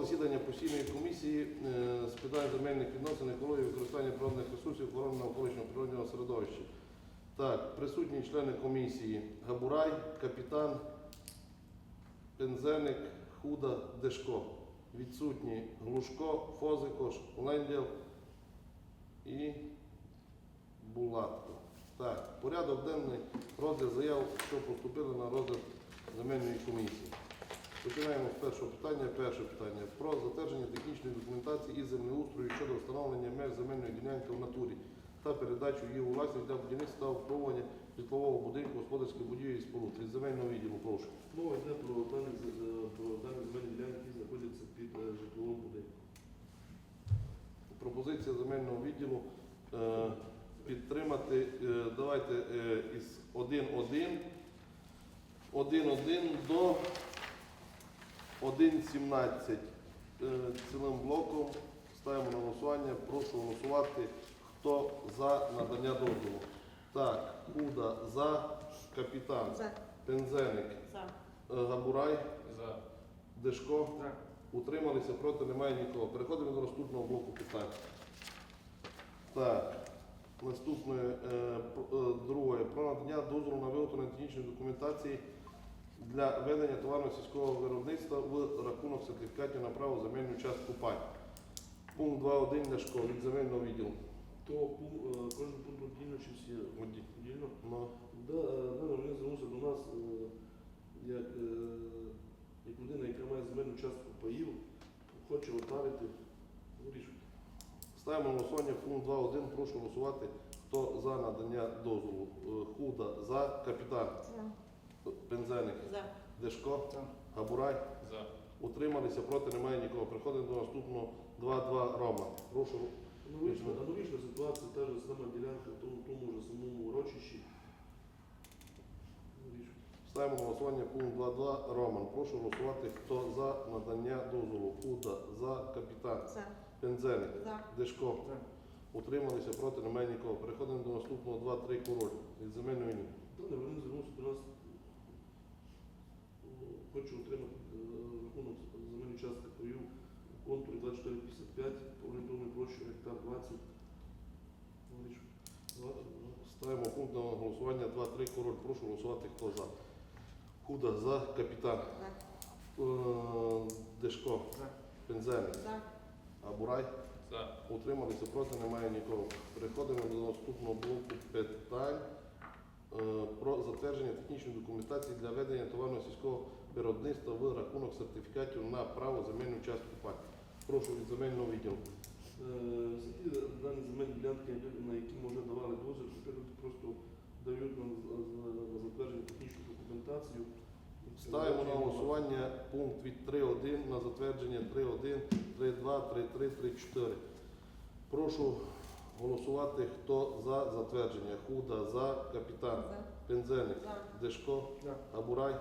засідання постійної комісії е, з питань земельних відносин, екології, використання природних ресурсів, охорони навколишнього природнього середовища. Так, присутні члени комісії Габурай, капітан, Пензеник, Худа, Дешко. Відсутні Глушко, Фозикош, Лендєл і Булатко. Так, порядок денний розгляд заяв, що поступили на розгляд земельної комісії. Починаємо з першого питання. Перше питання про затвердження технічної документації із землеустрою щодо встановлення меж земельної ділянки в натурі та передачу її у власність для будівництва та обслуговування житлового будинку, господарських будівель і споруд. Від земельного відділу, прошу. Мова йде про дані, з- про дані земельні ділянки, які знаходяться під е, житловим будинком. Пропозиція земельного відділу е, підтримати. е, давайте е, із 1.1 1.1 до 1.17 е, цілим блоком ставимо на голосування. Прошу голосувати. Хто за надання дозволу? Так, Куда за капітан, За. Пензеник, За. е, Габурай, За. Дешко. За. Утрималися проти, немає нікого. Переходимо до наступного блоку питань. Так, наступне е, е, друге. Про надання дозволу на виготовлення технічної документації для ведення товарно сільського виробництва в рахунок сертифікатів на право земельну частку пай. Пункт 2.1 для школи від земельного відділу. То пу- е, кожен пункт віддільно чи всі Одні. віддільно? Ну, Да, е, він звернувся до нас е, як, е, як людина, яка має земельну частку паїв, хоче отавити. Вирішуйте. Ставимо на голосування пункт 2.1. Прошу голосувати. Хто за надання дозволу? Е, Худа за капітан. За. Пензеник. За. Дешко. Габурай. За. Утрималися, проти немає нікого. Переходимо до наступного 2-2 Рома. Прошу. Аналогічна, аналогічна ситуація, та ж сама ділянка в тому, тому ж самому урочищі. Ставимо голосування пункт 2.2 Роман. Прошу голосувати, хто за надання дозволу. Куда за капітан. За. Пензеник. За. Дешко. За. Утрималися, проти немає нікого. Переходимо до наступного 2-3 Король. Від земельної війни. Дане вони звернувся до нас. Хочу отримати е, рахунок земельної частки в контурі 2455, орієнтовною площею гектар 20. Вирішуйте. Два- два. Ставимо пункт на голосування 2-3 Король. Прошу голосувати, хто за. Худа за капітан. За. Е, Дешко. За. Пензеник. За. Абурай. За. Утрималися проти, немає нікого. Переходимо до наступного блоку питань про затвердження технічної документації для ведення товарно сільського виробництва в рахунок сертифікатів на право земельну частку пай. Прошу від земельного відділу. Е, дані земельні ділянки, на які ми вже давали дозвіл, тепер просто дають нам затвердження технічну документацію. Ставимо на голосування пункт від 3.1 на затвердження 3.1, 3.2, 3.3, 3.4. Прошу голосувати, хто за затвердження. Худа за капітан. За. Пензельник. За. Дешко. За. Абурай.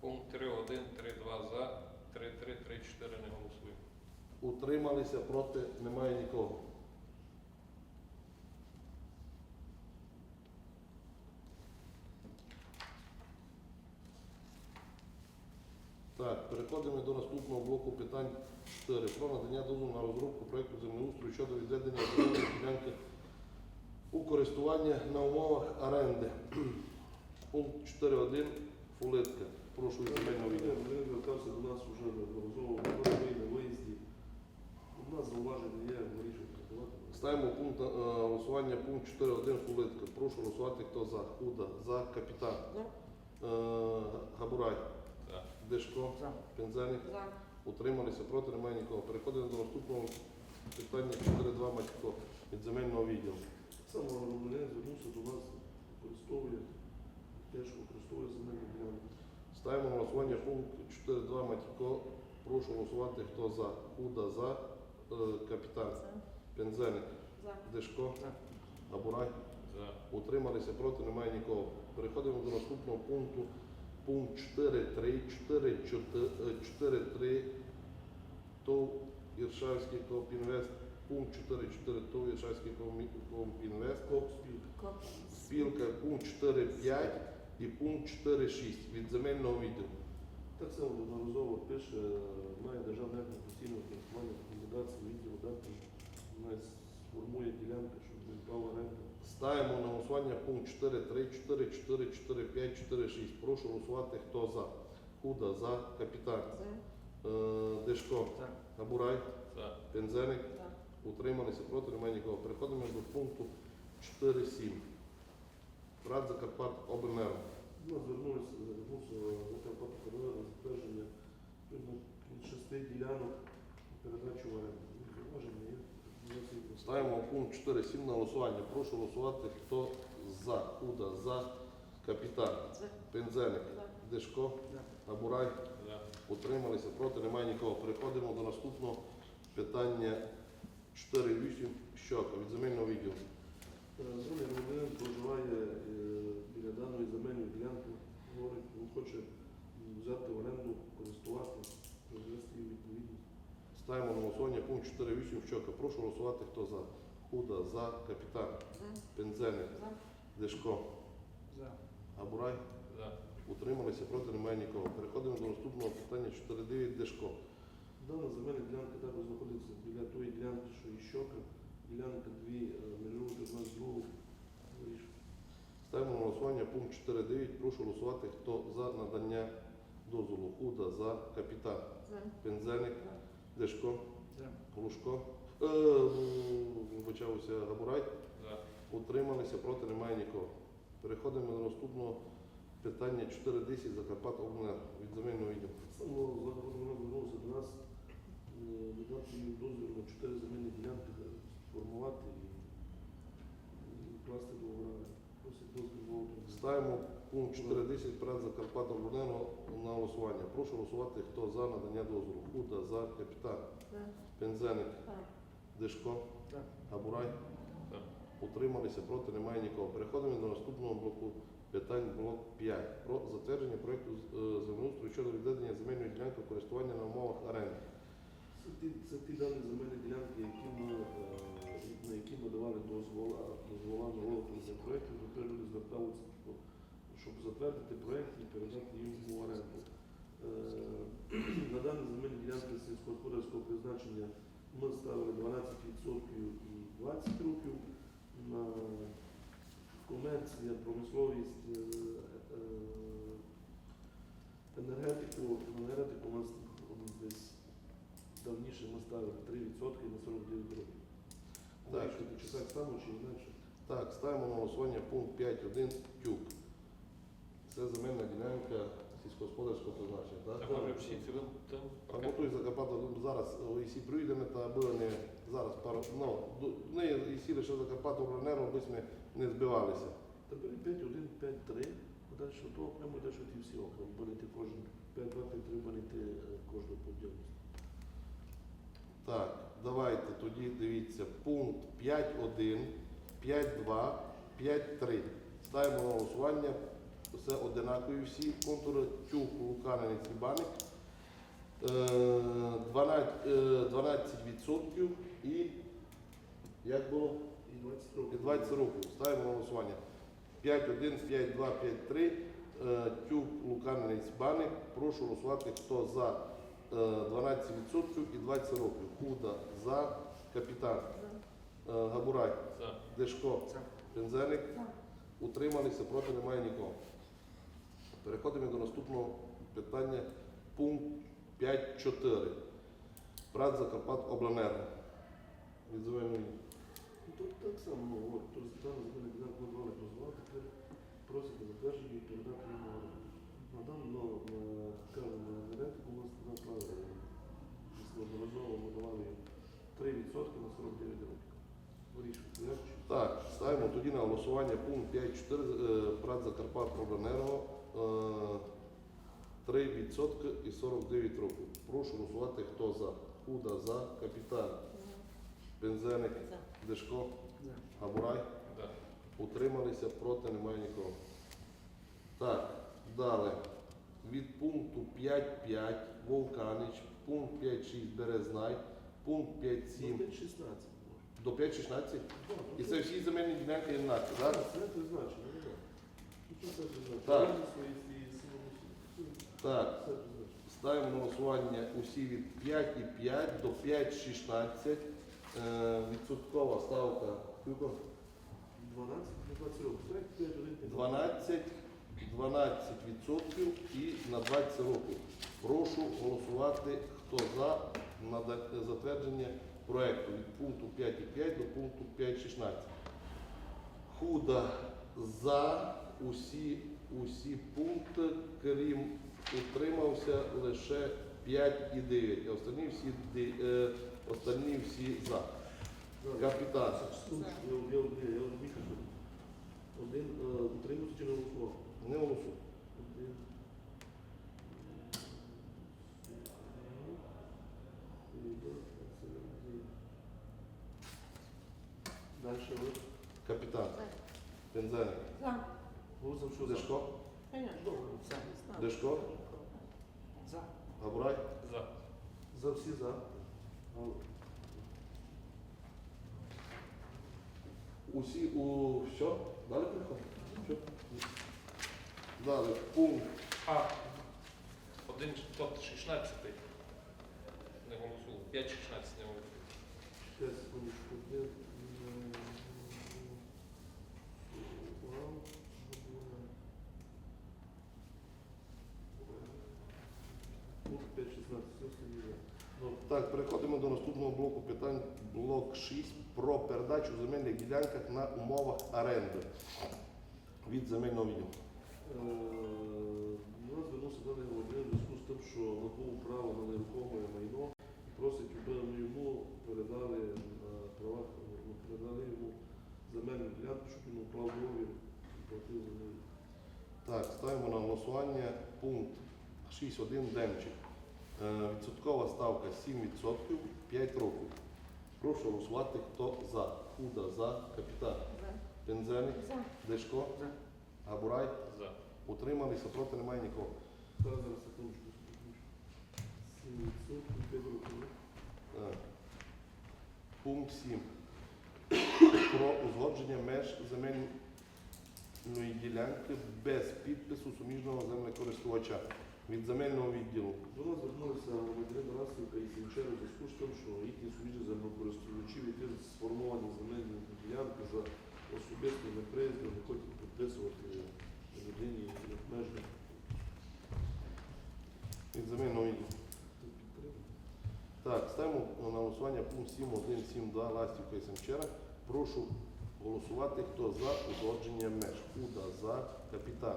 Пункт 3, 1, 3, 2 за, 3.3, 3.4 не голосуємо. Утрималися проти, немає нікого. Так, переходимо до наступного блоку питань 4. Про надання дозволу на розробку проєкту землеустрою щодо відведення земельної ділянки у користування на умовах оренди. Пункт 4.1. Фулитка. Прошу від земельного відділу. Він звертався до нас вже неодноразово на виїзді. У нас зауваження є, вирішують працювати. Ставимо пункт е, голосування пункт 4.1 Фулитка. Прошу голосувати, хто за. Худа, за капітан. Е, Габурай. Дешко, За. Пензеник. За. Утрималися, проти немає нікого. Переходимо до наступного питання 4.2 Матько від земельного відділу. Саме громадянин звернувся до нас, використовує, теж використовує земельні ділянки. Ставимо на голосування пункт 4.2 Матько. Прошу голосувати, хто за. Худа, за е, капітан. За. Дешко. За. Утрималися проти, немає нікого. Переходимо до наступного пункту. Пункт 4-3, 4-3, тол Иршавски Коп Инвест, пун 4-4, тол Иршавски Коп Инвест, Коп Спилка, пун 4-5 и пун 4-6. Від земельна відділу. Так само неодноразово пише, має державне активно фінансування рекомендації відділу дати сформує ділянку, щоб не оренду. Ставимо на голосування пункт 4, 3, 4, 4, 4, 5, 4, 6. Прошу голосувати, хто за. Худа, за, капітан. Е, Дешко. Набурай, За. Пензеник, утрималися проти, немає нікого. Переходимо до пункту 4.7. Рад Закарпат Обленерго. Ну, звернулися, звернувся Закарпаття КДВ на затвердження відповідно, від шести ділянок передачу оренду. Зауваження є. Ставимо пункт 4.7 на голосування. Прошу голосувати, хто за. Худа, за, капітан. Пензеник, Дешко, Набурай, За. утрималися проти, немає нікого. Переходимо до наступного питання 4.8 щока від земельного відділу. Зони громадянин проживає біля даної земельної ділянки, говорить, він хоче взяти в оренду, користувати, привести її у відповідність. Ставимо на голосування пункт 4.8 щока. Прошу голосувати, хто за. Худа, за, капітан. Пензеник, Дешко, Габурай. За. Утрималися проти, немає нікого. Переходимо до наступного питання 4.9 Дешко. Дана земельна ділянка також знаходиться біля тої ділянки, що і щока. Ділянка дві е, межують одна з другою. Ставимо на голосування пункт 4.9. Прошу голосувати, хто за надання дозволу. Худа, за, капітан. Пензеник, Дешко, Глушко. Е, вибачався Габурай. За. Утрималися проти, немає нікого. Переходимо до наступного питання 4.10 Закарпат Обленерго від земельного відділу. Саме вона звернувся до нас, е, додати їм дозвіл на чотири земельні ділянки е, сформувати і, і вкласти договори. Просить дозвіл на утримання. Ставимо пункт 4.10 проект Закарпат Обленерго на голосування. Прошу голосувати, хто за надання дозволу. Худа, за, капітан. Пензеник. Габурай. Так. Утрималися проти, немає нікого. Переходимо до наступного блоку питань блок 5 про затвердження проекту з- е, землеустрою щодо відведення земельної ділянки користування на умовах оренди. Це ті, це ті дані земельні ділянки, які ми, е, на які ми давали дозвола, дозвола на виготовлення проєктів, тепер люди зверталися, щоб, затвердити проєкт і передати їм в оренду. Е, На дані земельні ділянки сільськогосподарського призначення ми ставили 12% і 20 років. На комерція, промисловість, е, е, енергетику, енергетику у нас десь давніше ми ставили 3% на 49 років. Так. Так само, чи інакше. Так, ставимо на голосування пункт 5.1 тюк. Це земельна ділянка сільськогосподарського призначення. Так? Та може всі цілим там Або той Закарпаття зараз усі прийдемо, та аби вони зараз пару ну, ду- ми і сіли, що Закарпаття Обленерго, аби ми не збивалися. Тепер 5-1, 5-3, а далі то окремо, і далі ті всі окремо. Буде кожен 5-2, 5-3, буде е, кожну подільність. Так, давайте тоді дивіться пункт 5.1, 5.2, 5.3. Ставимо на голосування. Все одинакові всі контури. Тюк, Луканець і Баник. Е, 12, е, 12% і як було? І 20 років. І 20 років. Ставимо голосування. 5-1, 5-2, 5-3. Е, Тюк, Луканець, Баник. Прошу голосувати, хто за е, 12% і 20 років. Худа за капітан. Е, Габурай, За. Дешко, Пензеник. Утрималися, проти немає нікого. Переходимо до наступного питання. Пункт 5.4. Прат Закарпат Обленерго. Від земельної Ну, Тут так само, ну, от, ділянка ми давали дозвола, тепер просять затвердження і передати їм на оренду. На дану, ну, на, кажемо, енергетику у нас наклали, неодноразово ми давали 3% на 49 років. Вирішуйте, як? Так, ставимо тоді на голосування пункт 5.4 е, Прат Закарпат Обленерго е, 3% і 49 років. Прошу голосувати, хто за. Худа за капітан. Пензеник, Дешко, Габурай. Утрималися, проти немає нікого. Так, далі. Від пункту 5.5 Вовканич, пункт 5.6 Березнай, пункт 5.7 Ну, 16. до 5.16. І це всі земельні ділянки однакові, так? Так, це призначено, ну, так. Так. Ставимо на голосування усі від 5,5 до 5,16. Е, відсоткова ставка скільки? 12 років. Проект 5 1 12, 12 відсотків і на 20 років. Прошу голосувати, хто за нада- затвердження проекту від пункту 5,5 до пункту 5,16. Худа за усі, усі пункти, крім утримався лише 5,9, а останні всі, е, останні всі за. Капітан. Я я один, я розумію, що один е, утримався чи не голосував? Не голосуй. Один. Дальше ви. Капітан. Пензеник. За. Голосом? Дешко. За. Дешко. За. Габурай. За. За всі за. Усі у що? Далі приходимо? Далі. Пункт. А. Один, тобто 16 не голосував. 5-16 не голосував. Ще секундочку. Де, м, вам, Пункт 5.16. Все остальні за. Ну, Так, переходимо до наступного блоку питань. Блок 6 про передачу земельних ділянках на умовах оренди від земельного відділу. Е, нас звернувся даний громадянин в зв'язку з тим, що набув право на нерухоме майно і просить, ми йому передали на правах, ну, передали йому земельну ділянку, щоб він уклав договір і платив за неї. Так, ставимо на голосування пункт 6.1 Демчик. Е, Відсоткова ставка 7%, 5 років. Прошу голосувати, хто за. Худа за, капітан. За. Пензеник, За. Дешко, За. Габурай. За. Утрималися, проти немає нікого. Зараз, зараз, секундочку, секундочку. 7%, 5 років. Так. Пункт 7. Про узгодження меж земельної ділянки без підпису суміжного землекористувача від земельного відділу. До нас звернулися громадянин Расівка і Сінчери в зв'язку з тим, що їхні суміжні землекористувачі, які сформовані земельні ділянки за особистим неприїздом, не хочуть підписувати людині межі. Від земельного відділу. Так, ставимо на голосування пункт 7.1, 7.2 Ластівка і Семчера. Прошу голосувати, хто за узгодження меж. Уда за капітан.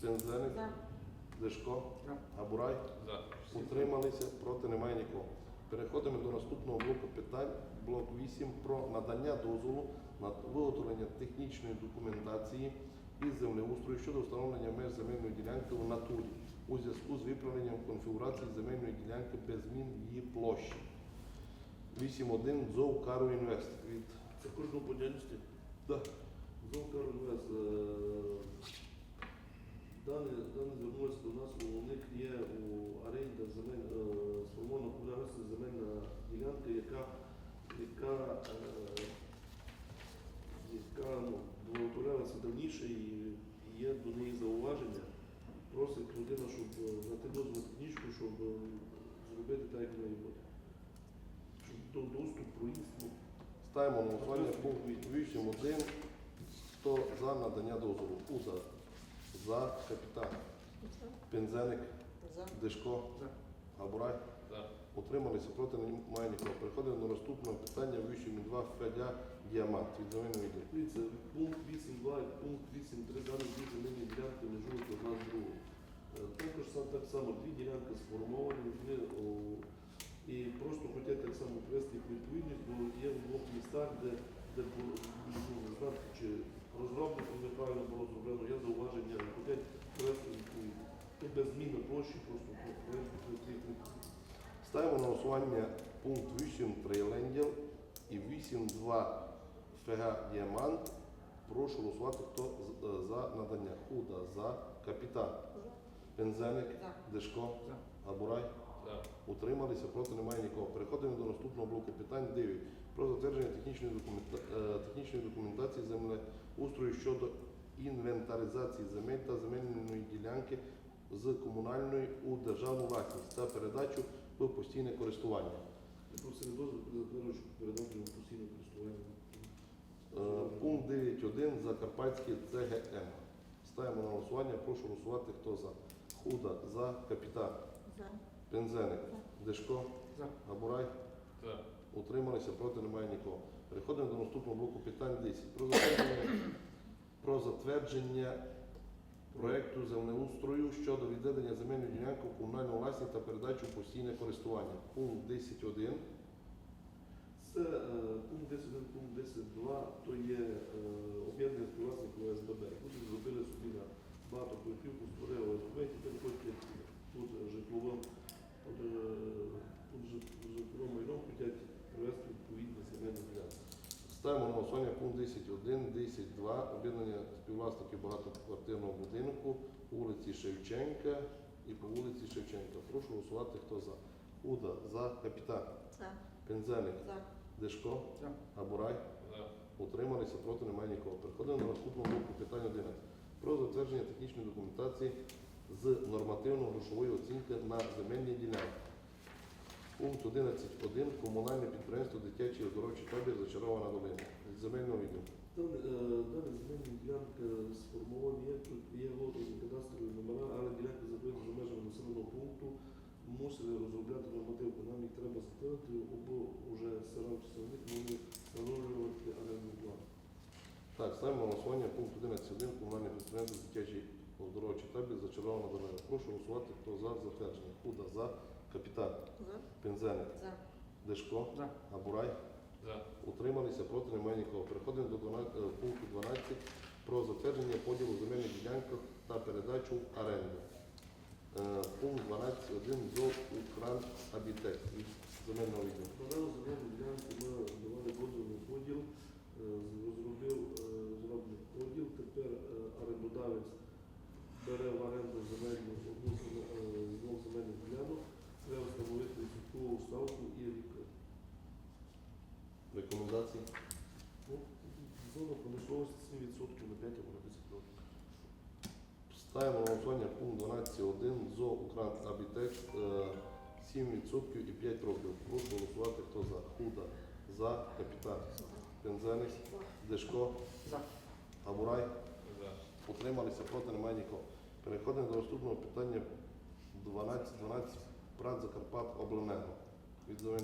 Пензеник, За. Дешко, За. Габурай. Утрималися, проти немає нікого. Переходимо до наступного блоку питань. Блок 8 про надання дозволу на виготовлення технічної документації із землеустрою щодо встановлення меж земельної ділянки у натурі у зв'язку з виправленням конфігурації земельної ділянки без змін її площі. 8.1 ЗОВ Кару Інвест від Це кожного по діяльності. Да. Знову кажу, Інвест, Дане, дане звернулося до нас, у них є у оренді земель, е, сформована кударська земельна ділянка, яка, яка, е, яка ну, виготовлялася давніше і є до неї зауваження. Просить людина, щоб е, знайти дозвіл технічку, щоб е, зробити так, як має бути. Щоб до доступ, проїзд, Ставимо на голосування пункт 8.1. Хто за надання дозволу? Уда за капітан. Пензеник, За. Дешко, За. Габурай. За. Утрималися проти немає нікого. Переходимо до наступного питання 8.2 Федя Діамант від земельного відділу. Дивіться, пункт 8.2 і пункт 8.3 дані дві земельні ділянки межують одна з другою. Е, Також сам так само дві ділянки сформовані, вони о, і просто хотять так само привести їх у відповідність, бо є в двох містах, де, де було, ну, не знаю, чи розробником неправильно було зроблено, є зауваження, хотять привести у відповідність. І без зміни площі просто привести привести їх у відповідність. Ставимо на голосування пункт 8.3 Ленділ і 8.2 ФГ Діамант. Прошу голосувати, хто е, за надання. Худа за капітан. Пензеник, Дешко, За. Габурай. Утрималися, проти немає нікого. Переходимо до наступного блоку питань 9. Про затвердження технічної, документа... е, технічної документації землеустрою щодо інвентаризації земель та земельної ділянки з комунальної у державну власність та передачу в постійне користування. Я просив дозвіл затверджую, щоб постійне користування. Е, Пункт 9.1 Закарпатський ЦГМ. Ставимо на голосування. Прошу голосувати. Хто за? Худа, за, капітан, За. Пензеник, Дешко, За. Габурай. За. Утрималися, проти немає нікого. Переходимо до наступного блоку питань 10. Про затвердження, про затвердження проекту землеустрою щодо відведення земельної ділянки в комунальну власність та передачу в постійне користування. Пункт 10.1. Це е, пункт 10.1, пункт 10.2, то є е, об'єднання співвласників ОСББ. Люди зробили собі на багато поверхівку, створили ОСББ, і тепер хочуть тут житловим, тут, е, тут жит- житловим майном хочуть привести відповідні земельні ділянки. Голосування пункт 10.1, 10.2. Об'єднання співвласників багатоквартирного будинку по вулиці Шевченка і по вулиці Шевченка. Прошу голосувати, хто за. Худа, за, капітан, За. Пензеник, За. Дешко, За. Габурай. За. Утрималися, проти немає нікого. Переходимо до наступного блоку питання 11. Про затвердження технічної документації з нормативно-грошової оцінки на земельні ділянки. Пункт 11.1. Комунальне підприємство дитячий оздоровчий табір зачарована долина. Від земельного відділу. Дане е, дане земельні ділянки сформовані є, кадастрові номера, але ділянки знаходяться за межами населеного пункту. Мусили розробляти нормативку. Нам їх треба затвердити, або вже сирав часовник, вони встановлювати орендну плату. Так, ставимо голосування пункт 11.1. Комунальне підприємство дитячий оздоровчий табір зачарована долина. Прошу голосувати, хто за затвердження. Худа за. Капітан. За. Пензеник. За. Дешко. За. Габурай. За. Утрималися, проти немає нікого. Переходимо до 12, е, пункту 12 про затвердження поділу земельних ділянок та передачу в оренду. Е, Пункт 12.1 ЗОВ Укран Абітек від земельного відділу. Дану земельну ділянку ми давали дозвільний поділ, е, розробив е, зроблений поділ. Тепер е, орендодавець бере в оренду земельну одну з е, з двох земельних ділянок, треба встановити відсоткову ставку і рік. Рекомендації. Ну, Зона промисловості 7% на 5 або на 10 років. Ставимо на голосування пункт 12.1 ЗОВ Укран Абітек е, 7% і 5 років. Прошу голосувати, хто за. Худа. За. Капітан. Пензеник. Дешко. За. Габурай. За. Утрималися, проти немає нікого. Переходимо до наступного питання 12, 12 прат Закарпат Обленерго. Від відділу.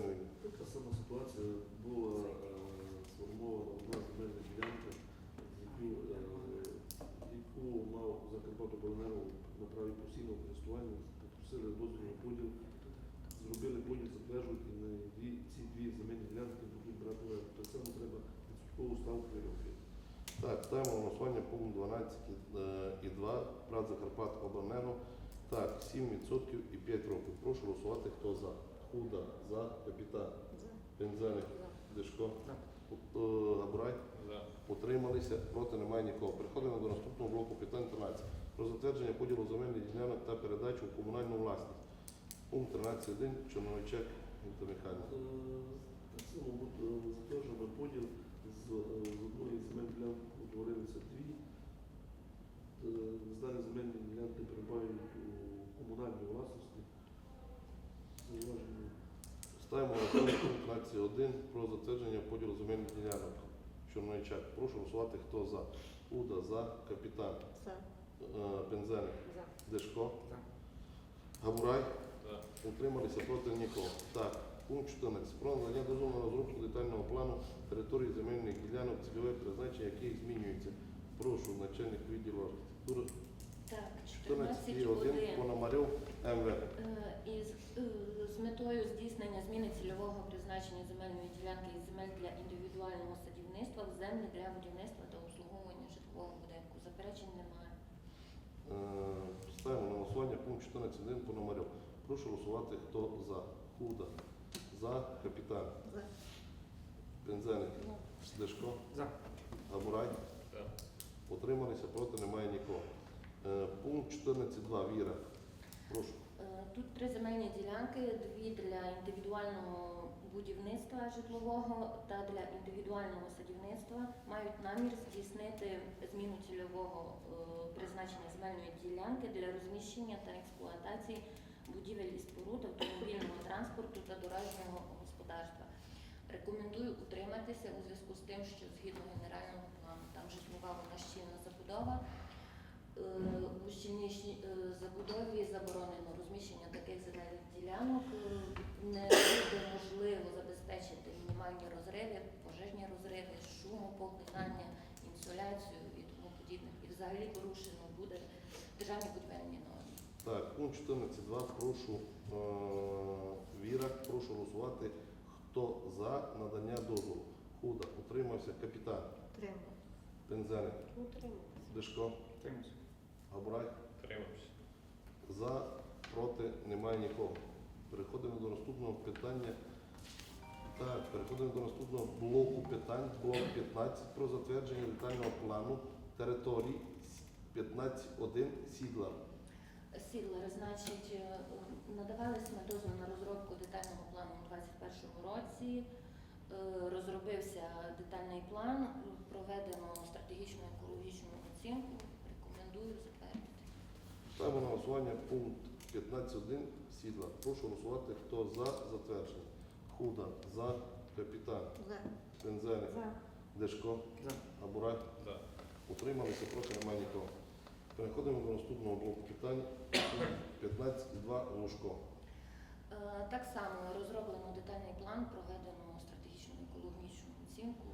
Така сама ситуація була е, сформована одна земельна ділянка, яку, е, яку мав Закарпатобленерго на праві постійного користування, попросили дозвільний поділ, зробили поділ, затверджують і на дві, ці дві земельні ділянки будуть брати оренду. Так само треба відсоткову ставку і роки. Так, ставимо на голосування пункт 12 е, і 2 прат Закарпат Обленерго. Так, 7% і 5 років. Прошу голосувати, хто за. Худа, за, капітан, За. Пензеник, Дешко, За. Е, Габурай. За. Утрималися, проти немає нікого. Переходимо до наступного блоку питань 13. Про затвердження поділу земельних ділянок та передачу в комунальну власність. Пункт 13.1. Чорновичек Віктор Михайлович. Так само е, затверджено поділ з, е, з одної земельної ділянки утворилися дві. Е, З даної ділянки перебувають у комунальній власності. Ставимо на пункт 13.1 про затвердження поділу земельних ділянок. Чорновичак. Прошу голосувати, хто за. Уда, за, капітан, За. Пензеник, За. Дешко, За. Габурай. Утрималися проти нікого. Так, пункт 14. Про надання дозволу на розробку детального плану території земельних ділянок, цільове призначення яких змінюється. Прошу, начальник відділу архітектури Так, 14.1 14.1. Пономарьов МВ. Е, Із е, з метою здійснення зміни цільового призначення земельної ділянки із земель для індивідуального садівництва в землі для будівництва та обслуговування житлового будинку. Заперечень немає. Е, Ставимо на голосування пункт 14.1 Пономарьов. Прошу голосувати, хто за. Худа. За. Капітан. За. Пензеник. Дешко. За. Габурай. За. Утрималися, проти немає нікого. Е, Пункт 14.2 Віра. Прошу. Е, Тут три земельні ділянки, дві для індивідуального будівництва житлового та для індивідуального садівництва мають намір здійснити зміну цільового е, призначення земельної ділянки для розміщення та експлуатації будівель і споруд автомобільного транспорту та дорожнього господарства. Рекомендую утриматися у зв'язку з тим, що згідно генерального плану там житлова вона щільна забудова. Е, У щільній е, забудові заборонено розміщення таких земельних ділянок. Е, Не буде можливо забезпечити мінімальні розриви, пожежні розриви, шумопоглинання, інсоляцію і тому подібне. І взагалі порушено буде державні будівельні норми. Так, пункт 14.2. Прошу е, Віра, прошу голосувати. Хто за надання дозволу? Худа. Утримався. Капітан. Утрималась. Пензеник. Утрималась. Дешко. Тримусь. Габрай. Тримався. За, проти, немає нікого. Переходимо до наступного питання. Так, переходимо до наступного блоку питань. Блок 15 про затвердження детального плану територій 15.1 Сідла. Сідлер, значить, е, надавались ми дозвіл на розробку детального плану у 2021 році. Е, Розробився детальний план, проведено стратегічну екологічну оцінку. Рекомендую затвердити. Ставимо на голосування пункт 15.1 Сідла. Прошу голосувати, хто за затвердження. Худа, за, капітан, За. Пензеник, За. Дешко, За. Абурай. За. Утрималися, проти немає нікого. Переходимо до наступного блоку питань. 15.2 Лужко. Е, Так само розроблено детальний план, проведено стратегічну екологічну оцінку.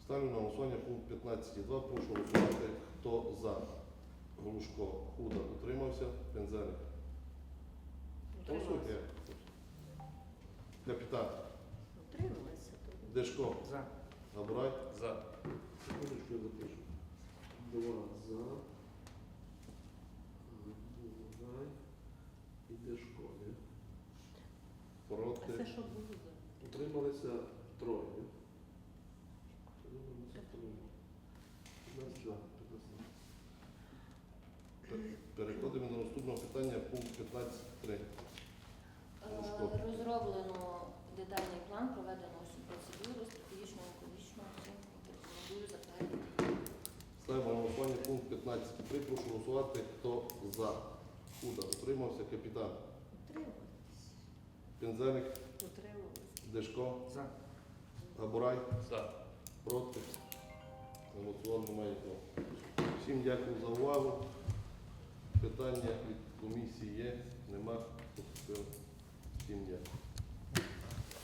Ставлю на голосування пункт 15.2. Прошу голосувати, хто за. Глушко, Худа, утримався, Пензеник. Голосуйте. Капітан, Утрималася. Дешко, За. Габрай, За. Секундочку, я запишу. Два за. Бугай і Дешко, не? А проти. це що було за? Утрималися троє? Утрималися троє. За, п'ятнадцять за. Переходимо до наступного питання, пункт 15.3. Е, Розроблено детальний план, проведено всю процедуру. Рекомендую затвердити. Ставимо на голосування пункт 15.3. Прошу голосувати, хто за. Худа, утримався, капітан. Утрималась. Пензеник, Утрималась. Дешко, За. Габурай, За. проти. Голосував немає нікого. Всім дякую за увагу. Питання від комісії є, нема. Всім дякую.